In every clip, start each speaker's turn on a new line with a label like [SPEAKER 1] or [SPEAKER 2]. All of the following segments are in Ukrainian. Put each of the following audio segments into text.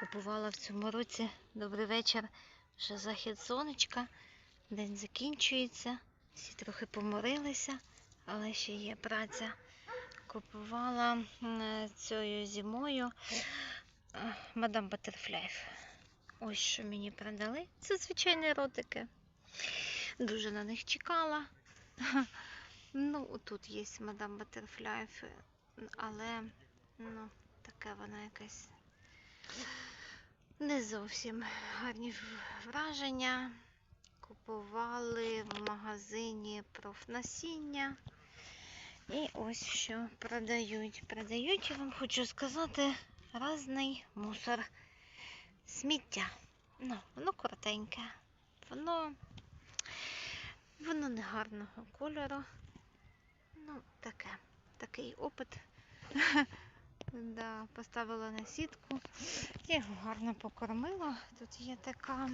[SPEAKER 1] Купувала в цьому році добрий вечір. Вже захід сонечка. День закінчується. Всі трохи поморилися, але ще є праця. Купувала цією зимою е, мадам Батерфляйф. Ось що мені продали. Це звичайні ротики. Дуже на них чекала. Ну, тут є мадам Батерфляйф, але ну, таке вона якась не зовсім гарні враження. Купували в магазині профнасіння. І ось що продають. Продають, я вам хочу сказати, різний мусор. Сміття. Ну, воно коротеньке. Воно, воно не гарного кольору. Ну, таке. Такий опит. Да, поставила на сітку. Я його гарно покормила. Тут є така,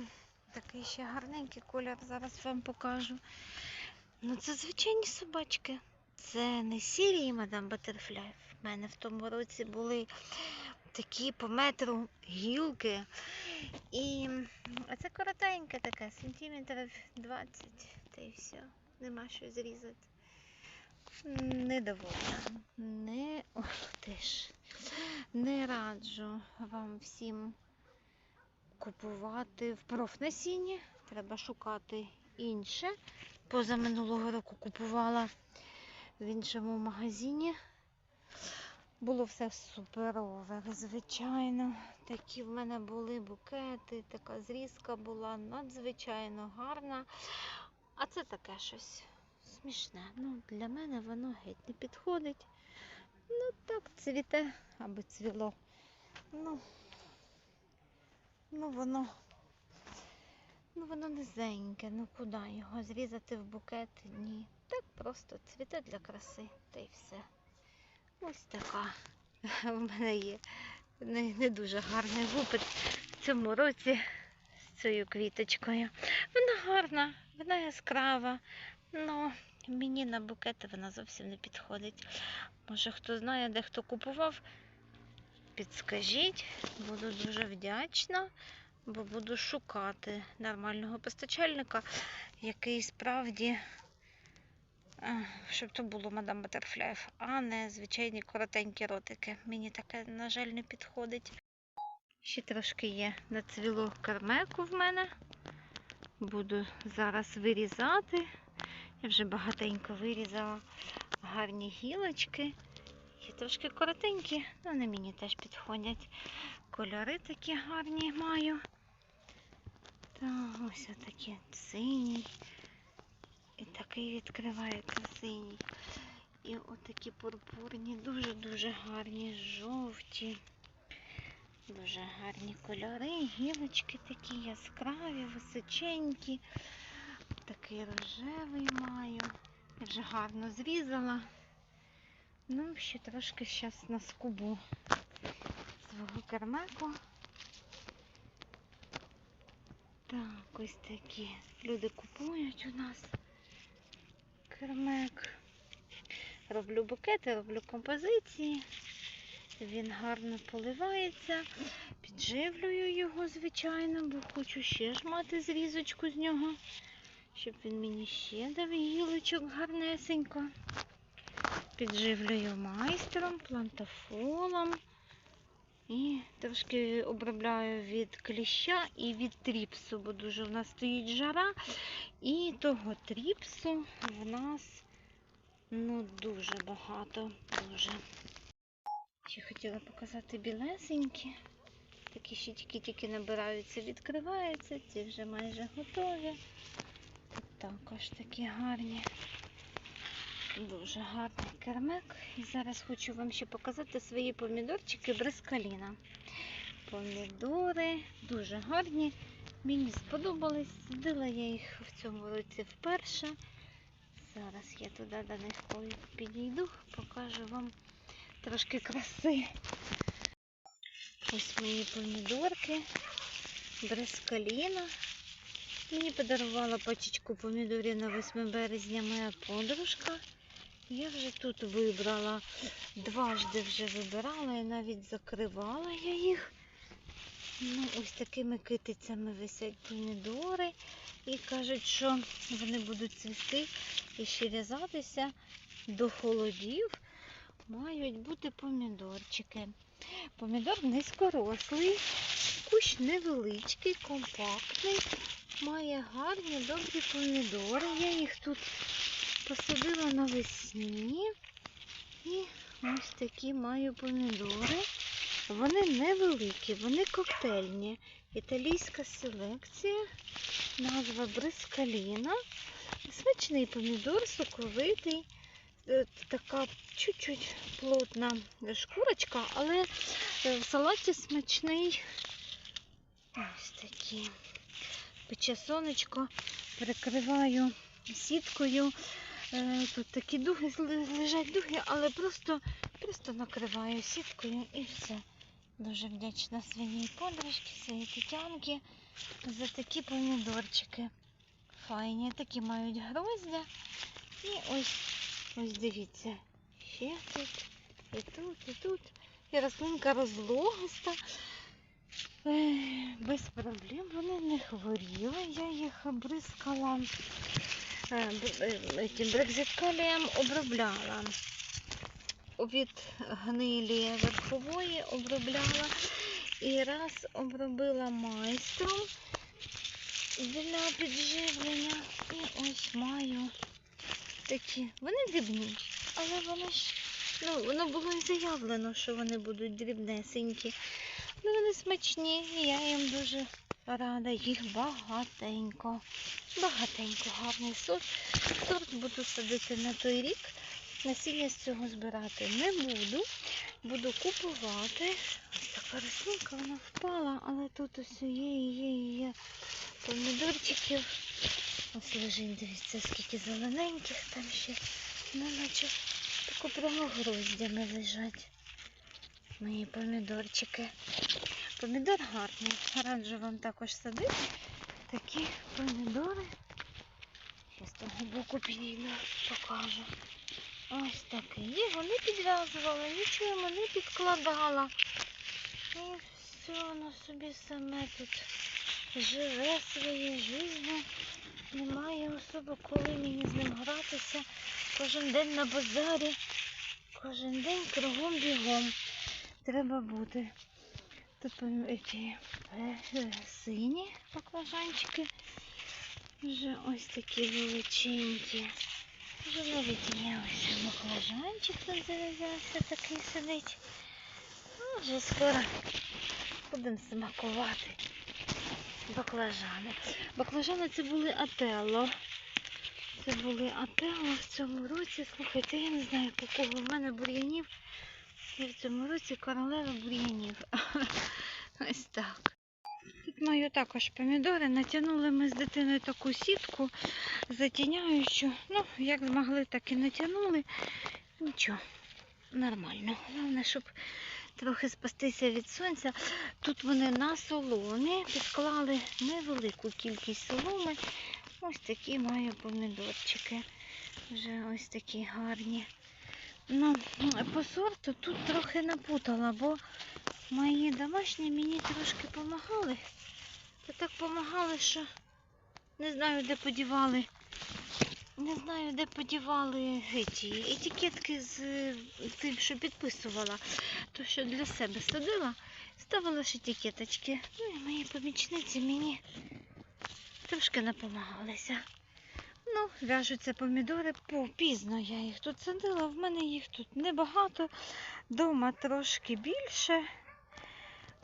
[SPEAKER 1] такий ще гарненький колір, зараз вам покажу. Ну, це звичайні собачки. Це не сірі мадам Батерфляй. В мене в тому році були такі по метру гілки. І... А це коротеньке таке, сантиметрів 20, та й все. Нема що зрізати. Недовольна. Не... Ох ти ж. Не раджу вам всім купувати в профнасінні. Треба шукати інше. Поза минулого року купувала в іншому магазині. Було все суперове, звичайно. Такі в мене були букети, така зрізка була надзвичайно гарна. А це таке щось смішне. Ну, для мене воно геть не підходить. Ну так, цвіте аби цвіло. Ну, ну воно. Ну воно низеньке, ну куди його зрізати в букет? Ні. Так просто цвіте для краси, та й все. Ось така в мене є не, не дуже гарний опит в цьому році з цією квіточкою. Вона гарна, вона яскрава, але мені на букети вона зовсім не підходить. Може, хто знає, де хто купував, підскажіть, буду дуже вдячна, бо буду шукати нормального постачальника, який справді, е, щоб то було мадам Батерфляєв, а не звичайні коротенькі ротики. Мені таке, на жаль, не підходить. Ще трошки є нацвіло кармеку в мене. Буду зараз вирізати. Я вже багатенько вирізала гарні гілочки. Є трошки коротенькі, але вони мені теж підходять. Кольори такі гарні маю. Та ось отакі синій. І такий відкривається синій. І отакі пурпурні, дуже-дуже гарні, жовті. Дуже гарні кольори, гілочки такі яскраві, височенькі. Такий рожевий маю. Я вже гарно зрізала. Ну, ще трошки зараз наскубу свого кермеку. Так, ось такі. Люди купують у нас кермек. Роблю букети, роблю композиції. Він гарно поливається. Підживлюю його, звичайно, бо хочу ще ж мати зрізочку з нього, щоб він мені ще дав гілочок гарнесенько. Підживлюю майстером, плантафолом. І трошки обробляю від кліща і від тріпсу, бо дуже в нас стоїть жара. І того тріпсу в нас ну, дуже багато. Дуже. Ще хотіла показати білесенькі. Такі ще тільки-тільки набираються, відкриваються, ці вже майже готові. Також такі гарні. Дуже гарний кермек. І зараз хочу вам ще показати свої помідорчики брискаліна. Помідори дуже гарні. Мені сподобались. Садила я їх в цьому році вперше. Зараз я туди до них підійду, покажу вам трошки краси. Ось мої помідорки, брескаліна. Мені подарувала пачечку помідорів на 8 березня моя подружка. Я вже тут вибрала, дважди вже вибирала і навіть закривала я їх. Ну, ось такими китицями висять помідори. І кажуть, що вони будуть цвісти і ще в'язатися до холодів. Мають бути помідорчики. Помідор низькорослий, кущ невеличкий, компактний, має гарні добрі помідори. Я їх тут посадила навесні. І ось такі маю помідори. Вони невеликі, вони коктейльні. Італійська селекція, назва брискаліна. Смачний помідор, соковитий, е, така чуть-чуть плотна шкурочка, але е, в салаті смачний. Ось такі. Пече сонечко, перекриваю сіткою. Е, Тут такі дуги лежать дуги, але просто, просто накриваю сіткою і все. Дуже вдячна своїй подружці, своїй Тетянки за такі помідорчики. Файні, такі мають гроздя. І ось, ось дивіться, ще тут, і тут, і тут. І рослинка розлогиста. Ех, Без проблем вони не хворіли. Я їх обрискала е, е, тим брекзиткалієм обробляла. Від гнилі верхової обробляла. І раз обробила майстром для підживлення. І ось маю такі. Вони дрібні, але вони ж, ну, воно було і заявлено, що вони будуть дрібнесенькі. Ну, вони смачні, і я їм дуже рада. Їх багатенько. Багатенько, гарний сорт. Сорт буду садити на той рік. Насіння з цього збирати не буду. Буду купувати. Ось така рослинка, вона впала, але тут ось є, є, є помідорчиків. Ось лежить, дивіться, скільки зелененьких там ще. Ну, наче тако прямо гроздями лежать. Мої помідорчики. Помідор гарний. Раджу вам також садити такі помідори. Ще з того боку підійду, покажу. Ось такий. Їх вони підв'язувала, нічого йому не підкладала. І все воно собі саме тут живе своє життя. Немає особо коли мені з ним гратися. Кожен день на базарі, кожен день кругом бігом. Треба бути. Тут ці, е, е, сині баклажанчики. Вже ось такі величенькі. Вже навіть є баклажанчик тут зав'язався, такий сидить. Ну, вже скоро будемо смакувати баклажани. Баклажани це були ателло. Це були ателло в цьому році. Слухайте, я не знаю, якого в мене бур'янів. В цьому році королева бур'янів. Ось так. Тут маю також помідори. Натягнули ми з дитиною таку сітку затіняючу. Ну, як змогли, так і натягнули. Нічого, нормально. Головне, щоб трохи спастися від сонця. Тут вони на соломі підклали невелику кількість соломи. Ось такі маю помідорчики. Вже ось такі гарні. Ну, по сорту тут трохи напутала, бо мої домашні мені трошки допомагали. Та так допомагали, що не знаю, де подівали. Не знаю, де подівали ті етикетки з тим, що підписувала. То, що для себе садила, ставила ж етикеточки. Ну і мої помічниці мені трошки напомагалися. Ну, в'яжуться помідори по пізно я їх тут садила. В мене їх тут небагато. Дома трошки більше.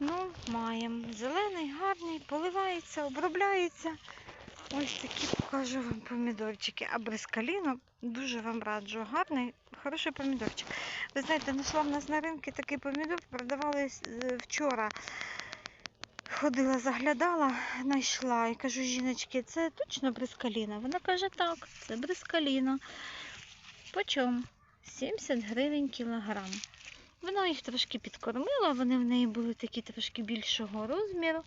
[SPEAKER 1] Ну, маємо. Зелений, гарний, поливається, обробляється. Ось такі покажу вам помідорчики. А брискаліно дуже вам раджу. Гарний, хороший помідорчик. Ви знаєте, знайшла в нас на ринку такий помідор, продавали е, вчора. Ходила, заглядала, знайшла і кажу, жіночки, це точно брискаліна? Вона каже, так, це брискаліна. Почому? 70 гривень кілограм. Вона їх трошки підкормила, вони в неї були такі трошки більшого розміру.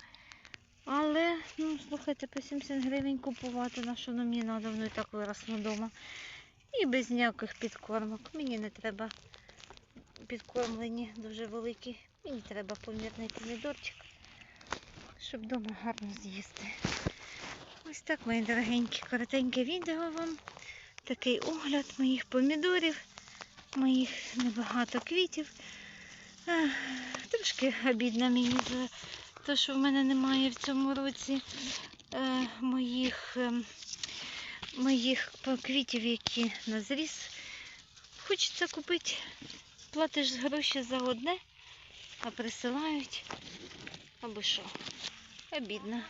[SPEAKER 1] Але, ну, слухайте, по 70 гривень купувати, на що воно мені треба, воно і так виросло вдома. І без ніяких підкормок. Мені не треба підкормлені дуже великі. Мені треба помірний помідорчик, щоб вдома гарно з'їсти. Ось так, мої дорогенькі, коротеньке відео вам. Такий огляд моїх помідорів, моїх небагато квітів. Трошки обідно мені за те, що в мене немає в цьому році е, моїх, е, моїх квітів, які на зріз. Хочеться купити. Платиш гроші за одне, а присилають. Або що. Обідно.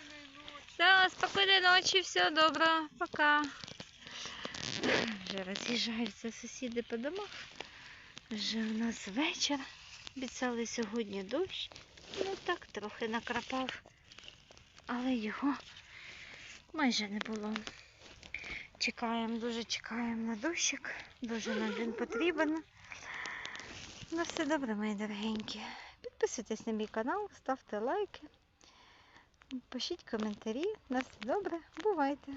[SPEAKER 1] Да, спокійної ночі, все добре, пока. Вже роз'їжджаються сусіди по домах. Вже у нас вечір. Обіцяли сьогодні дощ. Ну так, трохи накрапав, але його майже не було. Чекаємо, дуже чекаємо на дощик. Дуже нам він потрібен. Ну, все добре, мої дорогенькі. Підписуйтесь на мій канал, ставте лайки, пишіть коментарі. На все добре, бувайте!